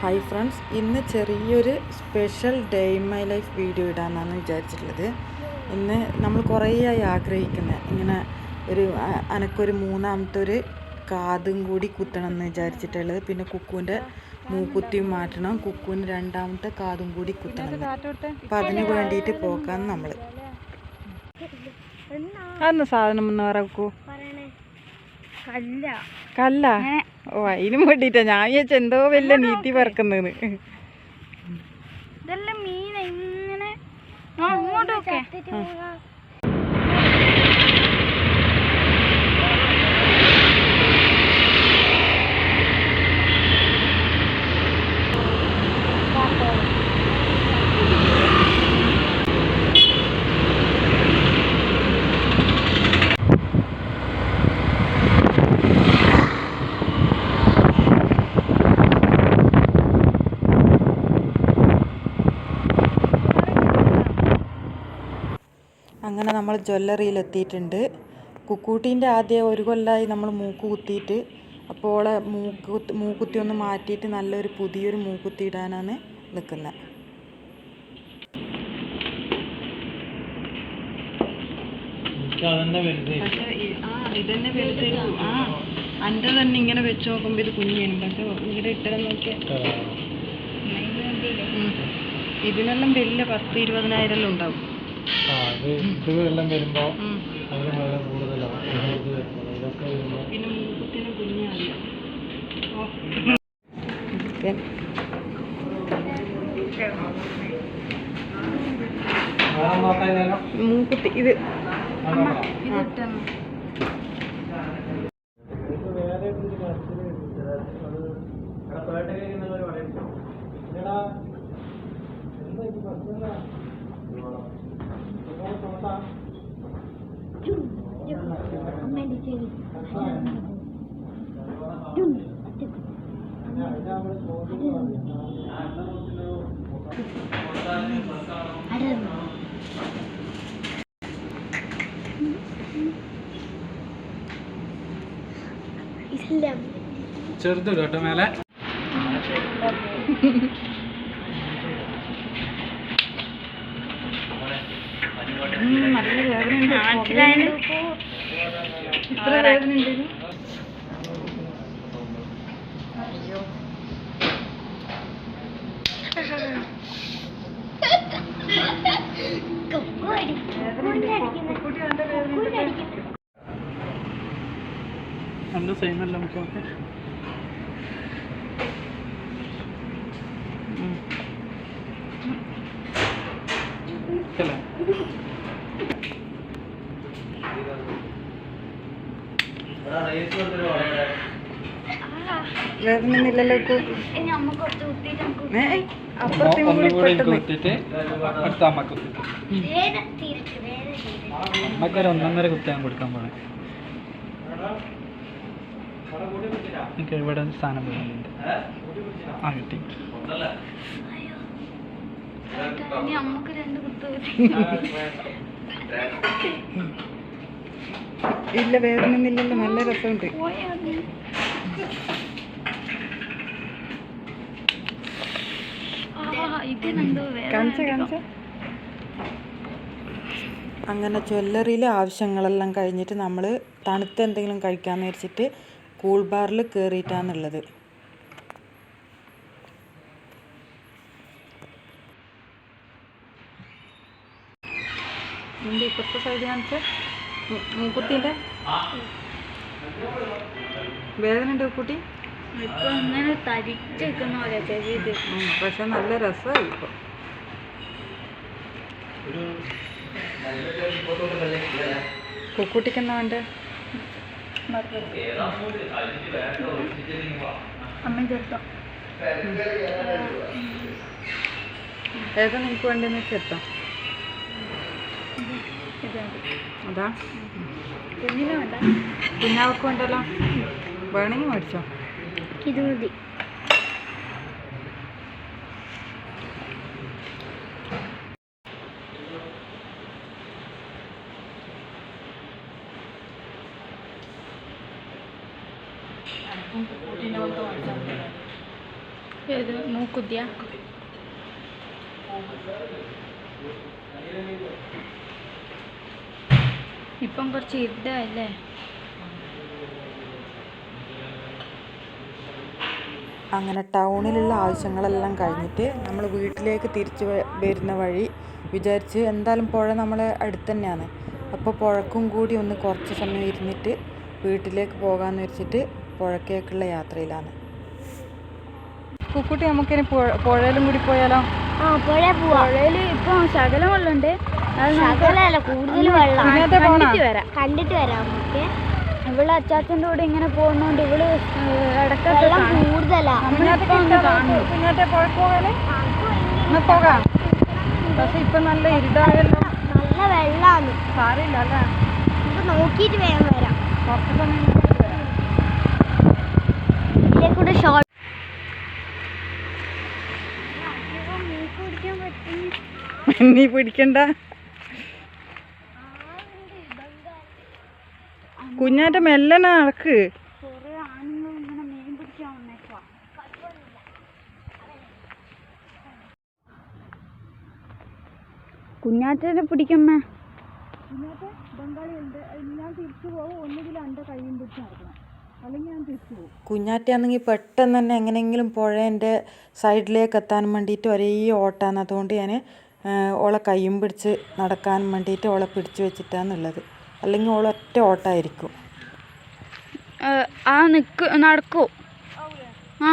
Hi friends ഇന്ന് ചെറിയൊരു special day in my life video ഇടാമെന്നാണ് വിചാരിച്ചിട്ടുള്ളത്. ഇന്ന് നമ്മൾ കുറേയായി ആഗ്രഹിക്കുന്നത് ഇങ്ങനെ ഒരു അനക്കൊരു മൂന്നാമത്തെ ഒരു കാതും കൂടി കുത്തണം എന്ന് വിചാരിച്ചിട്ടുള്ളത്. പിന്നെ കുക്കുവിന്റെ മൂക്കുത്തിയും മാറ്റണം കുക്കുവിന് രണ്ടാമത്തെ കാതും കൂടി കുത്തണം. അപ്പം അതിന് വേണ്ടിയിട്ട് പോക്കാന്ന് നമ്മൾ അന്ന് സാധനം എന്ന് പറക്കൂ കല്ല. കല്ല? ഓ അതിനും വേണ്ടിട്ടാ ഞാൻ വിചാരിച്ച എന്തോ വലിയ നീട്ടി പറക്കുന്നത് ഇതെല്ലാം മീന. ഇങ്ങനെ അങ്ങോട്ടൊക്കെ അങ്ങനെ നമ്മൾ ജ്വല്ലറിയിൽ എത്തിയിട്ടുണ്ട് കുക്കൂട്ടീന്റെ ആദ്യം ഒരു കൊല്ലമായി നമ്മൾ മൂക്ക് കുത്തിയിട്ട് അപ്പോൾ ഓളെ മൂക്ക് കുത്തി മൂക്കുത്തി ഒന്ന് മാറ്റിയിട്ട് നല്ലൊരു പുതിയൊരു മൂക്കുത്തി ഇടാനാണ് നിൽക്കുന്നത് പക്ഷേ ആ ഇതന്നെ വലുത്. ആ എന്റെ തന്നെ ഇങ്ങനെ വെച്ച് നോക്കുമ്പോൾ ഇത് കുഞ്ഞാണ് പക്ഷെ ഇവിടെ ഇട്ടത് നോക്കിയാൽ ഇതിനെല്ലാം വലിയ പത്ത് ഇരുപതിനായിരം എല്ലാം ഉണ്ടാവും. ഇത് എല്ലാം വരുമ്പോ ഉം. അതിന് വളരെ കൂടുതലാണ്. ഇതൊക്കെ മൂക്കുത്തി ഇത്. വേറെ ഒരു ബസ്സിൽ അത് എടാ, എന്താ ഇത് ബസ്സിലാ? ഇങ്ങോട്ട് പോട്ടാ. ഞാൻ ഇതാ നമ്മൾ ചോദിച്ചു ഇതെല്ലാം ചെറുത് കേട്ടോ മേലെ. നല്ല വേദന ഉണ്ട് നാട്ടിലായാലും ഇത്ര വേദന ഉണ്ട് രണ്ട് സെയിം അല്ല നമുക്ക് ഓക്കെ. അല്ലേ വേദന ഒന്നുമില്ലല്ലോ ഇപ്പൊ? ഇനി അമ്മ കുറച്ച് കുത്തിയിട്ട് നമുക്ക് അപ്പുറത്തും കൂടി അടുത്ത കുത്തിട്ട് ഒന്നൊന്നര കുത്താൻ കൊടുക്കാൻ പോണേ. എനിക്ക് ഇവിടെ സ്ഥാനം വരുന്നുണ്ട് ആ കിട്ടി. ഇല്ല വേദന ഒന്നുമില്ലല്ലോ നല്ല രസമുണ്ട് പോയാ മതി. ആ, ഇതിനെന്തോ വേറെ കാണിച്ച കാണിച്ച അങ്ങനെ ജ്വല്ലറിയിലെ ആവശ്യങ്ങളെല്ലാം കഴിഞ്ഞിട്ട് നമ്മൾ തണുത്ത എന്തെങ്കിലും കഴിക്കാമെന്ന് വെച്ചിട്ട് കൂൾ ബാറിൽ കയറിയിട്ടാണുള്ളത് ഇതിന്റെ ഇപ്പുറത്തെ സൈഡ് കാണിച്ച? മൂക്കുത്തിന്റെ വേദന ഉണ്ട് കുട്ടി? ഇപ്പൊ ഇങ്ങനെ തരിച്ച് നിൽക്കുന്ന പോലെ ഇത്. പക്ഷെ നല്ല രസമായി ഇപ്പൊ. കുക്കുട്ടിക്ക് എന്നാ വേണ്ടേ അമ്മ ഏതാ നിനക്ക് വേണ്ടെന്ന് വെച്ചാൽ എത്താം ഇത് മതി. അതാ. കുഞ്ഞിന് വേണ്ട. കുഞ്ഞാവർക്ക് വേണ്ടല്ലോ വേണമെങ്കിൽ മേടിച്ചോ. ഇത് മതി ഏത്? മൂക്കുത്തിയ ഇപ്പം കുറച്ച് ഇരുട്ടല്ലേ അങ്ങനെ ടൗണിലുള്ള ആവശ്യങ്ങളെല്ലാം കഴിഞ്ഞിട്ട് നമ്മൾ വീട്ടിലേക്ക് തിരിച്ച് വരുന്ന വഴി വിചാരിച്ച് എന്തായാലും പുഴ നമ്മളെ അടുത്ത് തന്നെയാണ് അപ്പോൾ പുഴക്കും കൂടി ഒന്ന് കുറച്ച് സമയം ഇരുന്നിട്ട് വീട്ടിലേക്ക് പോകാമെന്ന് വെച്ചിട്ട് പുഴക്കേക്കുള്ള യാത്രയിലാണ്. കുക്കുട്ടി നമുക്കിനി പുഴയിലും കൂടി പോയാലോ? ആ പുഴ പുഴയിൽ ഇപ്പം ശകലം വെള്ളമുണ്ട്. കൂടുതൽ വെള്ളം. കണ്ടിട്ട് വരാം. കണ്ടിട്ട് വരാം നമുക്ക്. ഇവൾ അച്ചാച്ചന്റെ കൂടെ ഇങ്ങനെ പോകുന്നോണ്ട് ഇവൾ വെള്ളം കൂടുതലാ. കുഞ്ഞാറ്റെ എന്നാ പോകാം. പക്ഷെ ഇപ്പൊ നല്ല ഇരുടാകല്ലോ നല്ല വെള്ളാണ്. സാറില്ല അല്ലേ? നോക്കിയിട്ട് വേഗം വരാം. കുറച്ച് സമയം കഴിഞ്ഞിട്ട് വരാം. ഇതിലെ കൂടെ ഷോർട്ട് നീ പിടിക്കണ്ട. കുഞ്ഞാറ്റ മെല്ലനെ നടക്ക് കുഞ്ഞാറ്റനെ പിടിക്കമ്മേ. കുഞ്ഞാറ്റയാണെങ്കിൽ പെട്ടെന്ന് തന്നെ എങ്ങനെയെങ്കിലും പുഴേന്റെ സൈഡിലേക്ക് എത്താൻ വേണ്ടിയിട്ട് ഒരേ ഓട്ടാണ് അതുകൊണ്ട് ഞാൻ ഓളെ കയ്യും പിടിച്ച് നടക്കാൻ വേണ്ടിയിട്ട് ഓളെ പിടിച്ച് വെച്ചിട്ടാന്നുള്ളത് അല്ലെങ്കിൽ ഓൾ ഒറ്റ ഓട്ടായിരിക്കും. ആ നിക്ക് നടക്കൂ. ആ.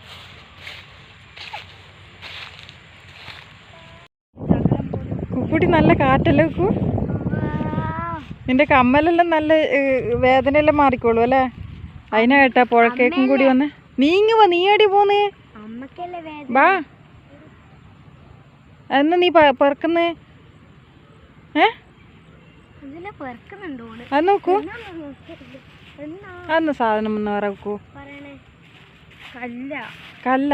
കുക്കുട്ടി നല്ല കാറ്റല്ലേ കു നിന്റെ കമ്മലെല്ലാം നല്ല വേദനയെല്ലാം മാറിക്കോളൂ അല്ലേ? അതിനാ കേട്ടാ പുഴക്കേക്കും കൂടി വന്ന്. നീങ്ങു വാ നീ അടി പോന്ന് വാ. എന്നാ നീ പെറുക്കുന്നേ? ഏ? അത് നോക്കൂ. അന്ന് സാധനം ഒന്ന് പറക്കൂ കല്ല.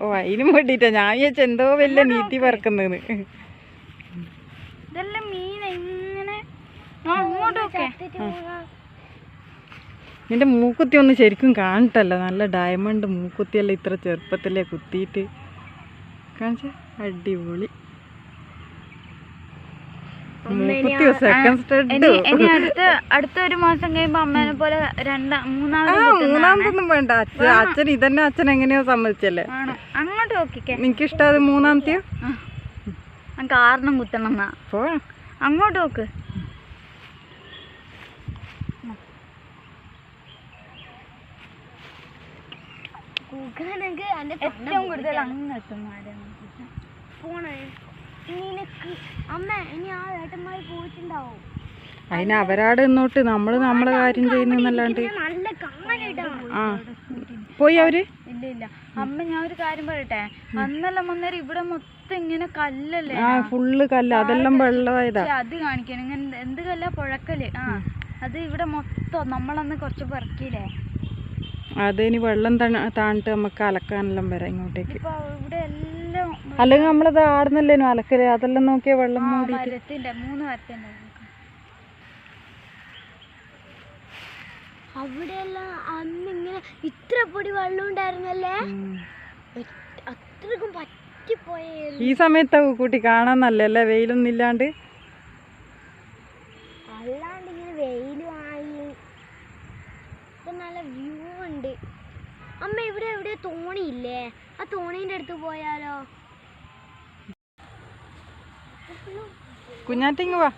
ഓ അതിനും വേണ്ടിട്ടാ. ഞാൻ വിചാരിച്ച എന്തോ വലിയ നീത്തി പറക്കുന്നേന്ന്. ഇതെല്ലാം മീൻ ഇങ്ങനെ. നിന്റെ മൂക്കുത്തി ഒന്ന് ശരിക്കും കാണട്ടല്ലോ നല്ല ഡയമണ്ട് മൂക്കുത്തിയല്ല ഇത്ര ചെറുപ്പത്തിലേ കുത്തിയിട്ട്. കാണിച്ച അടിപൊളി. അടുത്ത ഒരു മാസം കഴിയുമ്പോ അമ്മേനെ പോലെ രണ്ടാ മൂന്നാമതൊന്നും വേണ്ട. അച്ഛൻ ഇതന്നെ അച്ഛൻ എങ്ങനെയോ സമ്മതിച്ചല്ലേ? അങ്ങോട്ട് നോക്കിക്കേ. നിനക്ക് അത് മൂന്നാമത്തെയോ ഞാൻ കാരണം കുത്തണം എന്നാ പോ. അങ്ങോട്ട് നോക്ക്. ഏറ്റവും കൂടുതൽ അങ്ങ് എത്തും പോണേ. നിനക്ക് അമ്മ ഇനി ആ ഏട്ടന്മാര് പോയിട്ടുണ്ടാവും. അതിന് അവരാട് നിന്നോട്ട് നമ്മൾ നമ്മളെ കാര്യം ചെയ്യുന്നല്ലാണ്ട് ആ. പോയി അവർ. ഇല്ല ഇല്ല അമ്മ ഞാൻ ഒരു കാര്യം പറയട്ടെ? അന്നെല്ലാം വന്നേരം ഇവിടെ മൊത്തം ഇങ്ങനെ കല്ലല്ലേ? ഫുള്ള് കല്ല്. അതെല്ലാം വെള്ളമായതാ. അത് കാണിക്കാൻ ഇങ്ങനെ എന്ത് കല്ല? പുഴക്കൽ ആ അത് ഇവിടെ മൊത്തം നമ്മളന്ന് കുറച്ച് പെറുക്കിയില്ലേ? അതിനി വെള്ളം തണ- താണിട്ട് നമുക്ക് അലക്കാനെല്ലാം വരാം ഇങ്ങോട്ടേക്ക്. ഇപ്പൊ ഇവിടെ എല്ലാം അല്ലെങ്കിൽ നമ്മളത് ആടുന്നല്ലേനു അലക്കൽ? അതെല്ലാം നോക്കിയാ വെള്ളം മൂടി മൂന്ന് മരത്തിന്റെ അവിടെയെല്ലാം അന്ന് ഇങ്ങനെ ഇത്ര പൊടി വെള്ളം ഉണ്ടായിരുന്നല്ലേ. അത്രക്കും പറ്റിപ്പോയ ഈ സമയത്താ കൂട്ടി കാണാൻ നല്ലല്ലേ വെയിലൊന്നും ഇല്ലാണ്ട്. അല്ലാണ്ട് ഇങ്ങനെ വെയിലുമായി നല്ല വ്യൂ ഉണ്ട്. അമ്മ ഇവിടെ എവിടെ? തോണിയില്ലേ? ആ തോണീന്റെ അടുത്ത് പോയാലോ? കുഞ്ഞാറ്റിങ് വാ.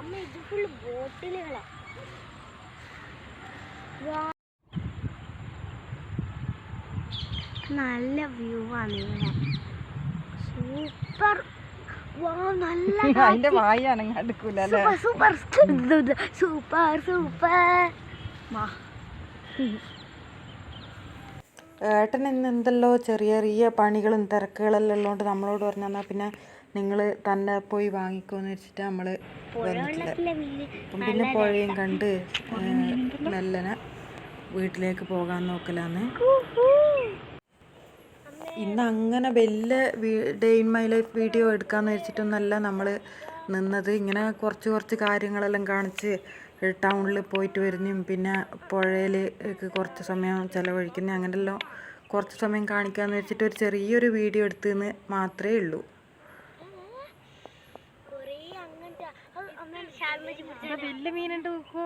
അമ്മ ഇത് ഫുള്ള് ബോട്ടിലുകളാ നല്ല വ്യൂ ആണ് ഇവിടെ. സൂപ്പർ വാ നല്ല അതിന്റെ സൂപ്പർ സൂപ്പർ സൂപ്പർ ഏട്ടൻ ഇന്ന് എന്തല്ലോ ചെറിയ ചെറിയ പണികളും തിരക്കുകളെല്ലാം ഉള്ളതുകൊണ്ട് നമ്മളോട് പറഞ്ഞാൽ പിന്നെ നിങ്ങൾ തന്നെ പോയി വാങ്ങിക്കോന്ന് വെച്ചിട്ട് നമ്മൾ വന്നിട്ടില്ല അപ്പം പിന്നെ പുഴയും കണ്ട് മെല്ലനെ വീട്ടിലേക്ക് പോകാൻ നോക്കലാന്ന്. ഇന്ന് അങ്ങനെ വലിയ day in my life video എടുക്കാന്ന് വെച്ചിട്ടൊന്നല്ല നമ്മൾ നിന്നത്. ഇങ്ങനെ കുറച്ച് കുറച്ച് കാര്യങ്ങളെല്ലാം കാണിച്ച് ടൗണിൽ പോയിട്ട് വരുന്നതും പിന്നെ പുഴയിൽ കുറച്ച് സമയം ചിലവഴിക്കുന്ന അങ്ങനെയെല്ലാം കുറച്ച് സമയം കാണിക്കാന്ന് വെച്ചിട്ട് ഒരു ചെറിയൊരു വീഡിയോ എടുത്തെന്ന് മാത്രമേ ഉള്ളൂ. വലിയ മീനുണ്ട് നോക്കൂ.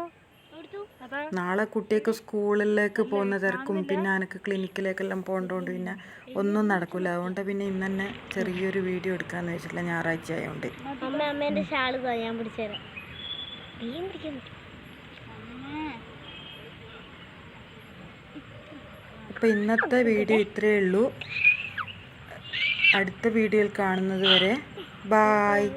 നാളെ കുട്ടിയൊക്കെ സ്കൂളിലേക്ക് പോകുന്ന തിരക്കും പിന്നെ എനിക്ക് ക്ലിനിക്കിലേക്കെല്ലാം പോകേണ്ടതുകൊണ്ട് പിന്നെ ഒന്നും നടക്കില്ല അതുകൊണ്ട് പിന്നെ ഇന്ന് തന്നെ ചെറിയൊരു വീഡിയോ എടുക്കാന്ന് വെച്ചിട്ടില്ല ഞായറാഴ്ച ആയതുകൊണ്ട് അമ്മ അമ്മേന്റെ ഷാൾ ഞാൻ പിടിച്ചുതരാം ഇന്നത്തെ വീഡിയോ ഇത്രയേ ഉള്ളൂ. അടുത്ത വീഡിയോയിൽ കാണുന്നത് വരെ ബായ്.